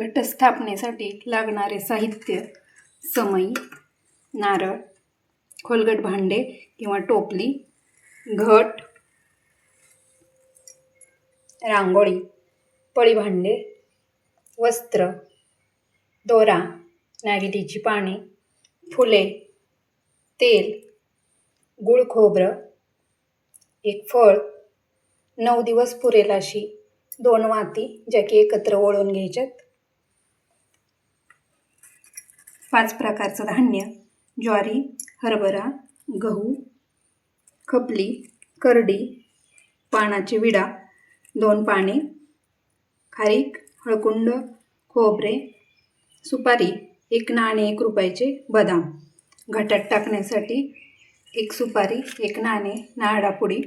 घटस्थापनेसाठी लागणारे साहित्य समई नारळ खोलगट भांडे किंवा टोपली घट रांगोळी पळी भांडे वस्त्र दोरा नागिलीची पाने फुले तेल गुळ खोबरं एक फळ नऊ दिवस पुरेल अशी दोन वाती ज्या की एकत्र ओळून घ्यायच्यात. पाच प्रकारचं धान्य. ज्वारी हरभरा गहू खपली करडी पानाची विडा दोन पाने खारीक हळकुंड खोबरे सुपारी एक नाणे एक रुपयाचे बदाम. घटात टाकण्यासाठी एक सुपारी एक नाणे नारळापुडी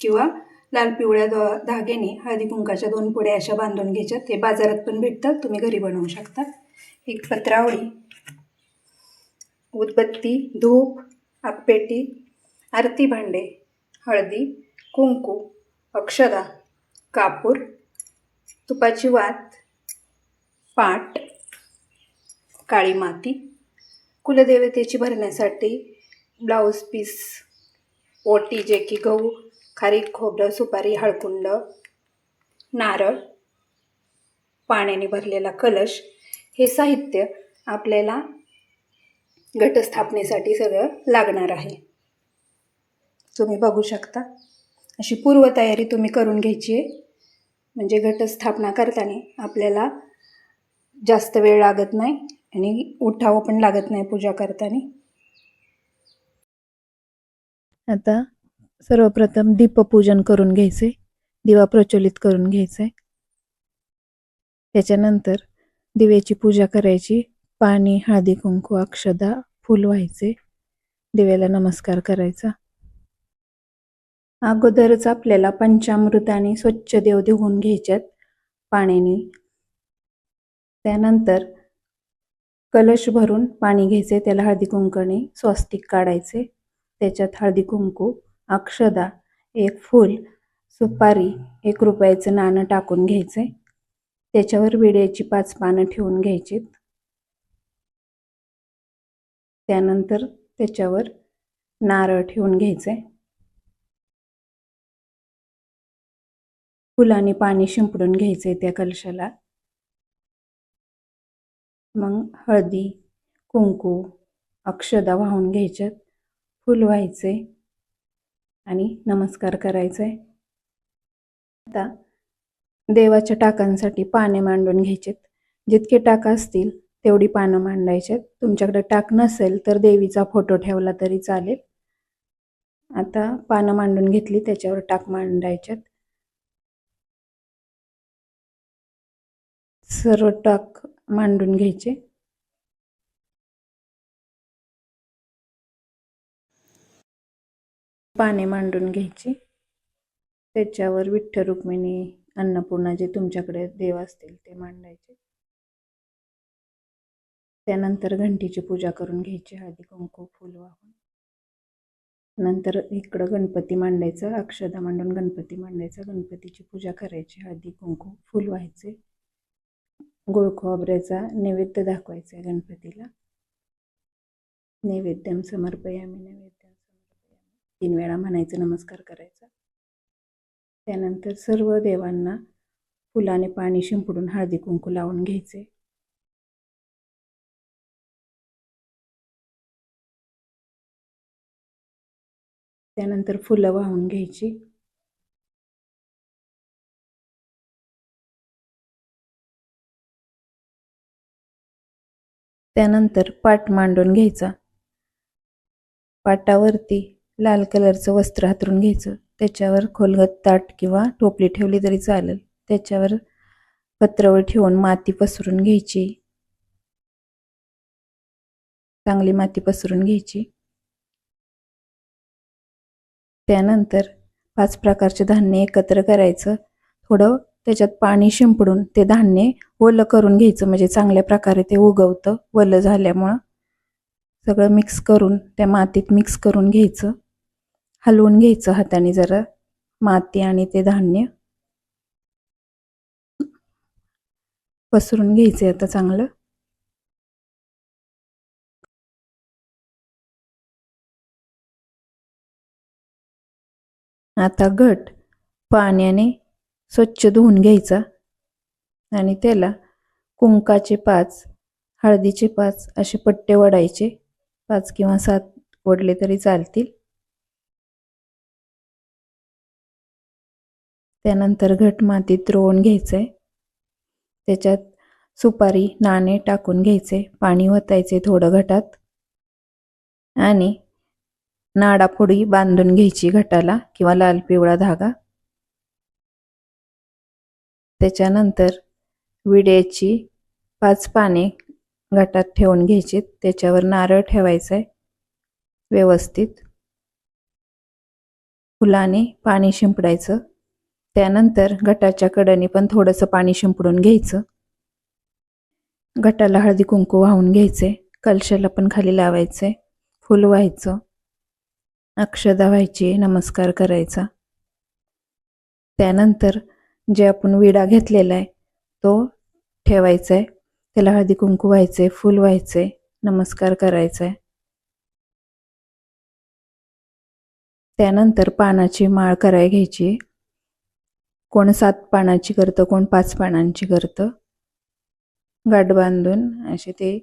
किंवा लाल पिवळ्या द धाग्याने हळदी कुंकाच्या दोन पुड्या अशा बांधून घ्यायच्यात ते बाजारात पण भेटतात. तुम्ही घरी बनवू शकता. एक पत्रावळी उदबत्ती धूप आपपेटी आरती भांडे हळदी कुंकू अक्षदा कापूर तुपाची वात पाट काळी माती कुलदेवतेची भरण्यासाठी ब्लाऊज पीस ओटी जे की गहू खारीक खोबरं सुपारी हळकुंड नारळ पाण्याने भरलेला कलश हे साहित्य आपल्याला घटस्थापनेसाठी सगळं लागणार आहे. तुम्ही बघू शकता. अशी पूर्वतयारी तुम्ही करून घ्यायची आहे. म्हणजे घटस्थापना करताना आपल्याला जास्त वेळ लागत नाही आणि उठावं पण लागत नाही पूजा करताना. आता सर्वप्रथम दीपपूजन करून घ्यायचे. दिवा प्रज्वलित करून घ्यायचे. त्याच्यानंतर दिव्याची पूजा करायची. पाणी हळदी कुंकू अक्षदा फुल व्हायचे. दिव्याला नमस्कार करायचा. अगोदरच आपल्याला पंचामृताने स्वच्छ देव धुवून घ्यायच्यात पाण्याने. त्यानंतर कलश भरून पाणी घ्यायचे त्याला हळदी कुंकणे स्वस्तिक काढायचे. त्याच्यात हळदी कुंकू अक्षदा एक फूल सुपारी एक रुपयाचं नाणं टाकून घ्यायचे. त्याच्यावर विड्याची पाच पानं ठेवून घ्यायची त्यानंतर त्याच्यावर नारळ ठेवून घ्यायचंय फुलाने पाणी शिंपडून घ्यायचे त्या कलशाला. मग हळदी कुंकू अक्षदा वाहून घ्यायच्यात. फुल व्हायचे आणि नमस्कार करायचे. आता देवाच्या टाकांसाठी पाने मांडून घ्यायचेत. जितके टाक असतील तेवढी पानं मांडायचेत तुमच्याकडे टाक नसेल तर देवीचा फोटो ठेवला तरी चालेल. आता पानं मांडून घेतली त्याच्यावर टाक मांडायच्यात सर्व टाक मांडून घ्यायचे. पाने मांडून घ्यायची. त्याच्यावर विठ्ठल रुक्मिणी अन्नपूर्णा जे तुमच्याकडे देव असतील ते मांडायचे. त्यानंतर घंटीची पूजा करून घ्यायची हळदी कुंकू फुल वाहून. नंतर इकडं गणपती मांडायचं अक्षदा मांडून गणपती मांडायचा गणपतीची पूजा करायची हळदी कुंकू फुल व्हायचे. गुळ खोबऱ्याचा नैवेद्य दाखवायचा आहे गणपतीला. नैवेद्यम समर्पयामी नैवेद्यम समर्पयामी. तीन वेळा म्हणायचं नमस्कार करायचा. त्यानंतर सर्व देवांना फुलाने पाणी शिंपडून हळदी कुंकू लावून घ्यायचे. त्यानंतर फुलं वाहून घ्यायची. त्यानंतर पाट मांडून घ्यायचा. पाटावरती लाल कलरचं वस्त्र हातरून घ्यायचं. त्याच्यावर खोलगत ताट किंवा टोपली ठेवली तरी चालेल. त्याच्यावर पत्रावर ठेवून माती पसरून घ्यायची. चांगली माती पसरून घ्यायची. त्यानंतर पाच प्रकारचे धान्य एकत्र करायचं. थोडं त्याच्यात पाणी शिंपडून ते धान्य ओलं करून घ्यायचं म्हणजे चांगल्या प्रकारे ते उगवतं ओलं झाल्यामुळं. सगळं मिक्स करून त्या मातीत मिक्स करून घ्यायचं. हलवून घ्यायचं हाताने जरा माती आणि ते धान्य. पसरून घ्यायचे आता चांगलं. आता घट. पाण्याने स्वच्छ धुवून घ्यायचा आणि त्याला कुंकाचे पाच हळदीचे पाच असे पट्टे वडायचे. पाच किंवा सात वडले तरी चालतील. त्यानंतर घट मातीत रोवून घ्यायचं आहे त्याच्यात सुपारी नाणे टाकून घ्यायचे. पाणी ओतायचे थोडं घटात. आणि नाडाफोडी बांधून घ्यायची घटाला किंवा लाल पिवळा धागा. त्याच्यानंतर विड्याची पाच पाने गटात ठेवून घ्यायची. त्याच्यावर नारळ ठेवायचं आहे व्यवस्थित. फुलाने पाणी शिंपडायचं. त्यानंतर घटाच्या कडेने पण थोडंसं पाणी शिंपडून घ्यायचं. घटाला हळदी कुंकू वाहून घ्यायचे. कलशाला पण खाली लावायचे. फुल व्हायचं अक्षदा व्हायची नमस्कार करायचा. त्यानंतर जे आपण विडा घेतलेला आहे तो ठेवायचा आहे त्याला हळदी कुंकू व्हायचे फुल व्हायचे नमस्कार करायचा आहे त्यानंतर पानाची माळ कराय घ्यायची. कोण सात पानाची करतं कोण पाच पानांची करतं. गाठ बांधून अशी ते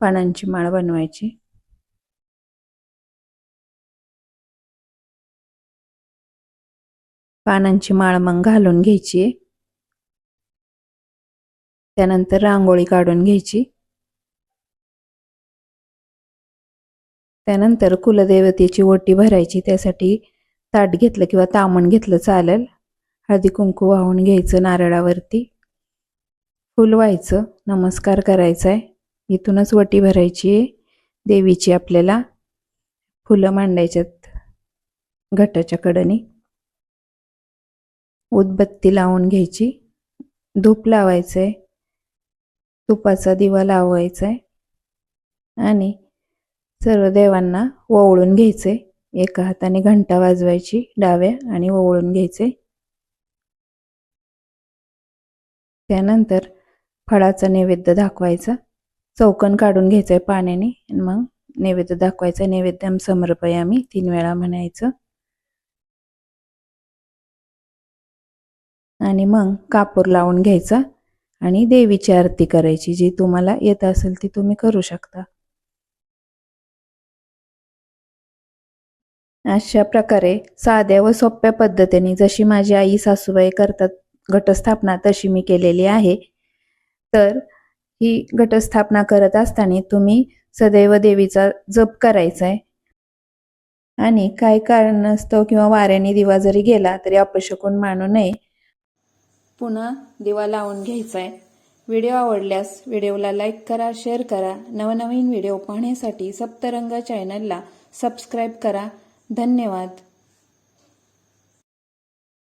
पानांची माळ बनवायची. पानांची माळ मग घालून घ्यायची. त्यानंतर रांगोळी काढून घ्यायची. त्यानंतर कुलदेवतेची ओटी भरायची. त्यासाठी ताट घेतलं किंवा तामण घेतलं चालेल. हळदी कुंकू वाहून घ्यायचं नारळावरती. फुल व्हायचं. नमस्कार करायचा आहे इथूनच वटी भरायची आहे. देवीची आपल्याला फुलं मांडायच्यात. घटाच्या कडनी. उदबत्ती लावून घ्यायची. धूप लावायचं आहे तुपाचा दिवा लावायचा आहे आणि सर्व देवांना ओवळून घ्यायचे एका हाताने घंटा वाजवायची डाव्या आणि ओवळून घ्यायचे. त्यानंतर फळाचा नैवेद्य दाखवायचा. चौकन काढून घ्यायचं आहे पाण्याने मग नैवेद्य दाखवायचा. नैवेद्यम समर्पयामी तीन वेळा म्हणायचं. आणि मग कापूर लावून घ्यायचा आणि देवीची आरती करायची जी तुम्हाला येत असेल ती तुम्ही करू शकता. अशा प्रकारे साध्या व सोप्या पद्धतीने जशी माझी आई सासूबाई करतात घटस्थापना तशी मी केलेली आहे. तर ही घटस्थापना करत असताना तुम्ही सदैव देवीचा जप करायचा आहे आणि काही कारणास्तव किंवा वाऱ्याने दिवा जरी गेला तरी अपशकून मानू नये. पुन्हा दिवा लावून घ्यायचा आहे व्हिडिओ आवडल्यास व्हिडिओला लाईक करा शेअर करा. नवनवीन व्हिडिओ पाहण्यासाठी सप्तरंग चॅनलला सबस्क्राईब करा. धन्यवाद.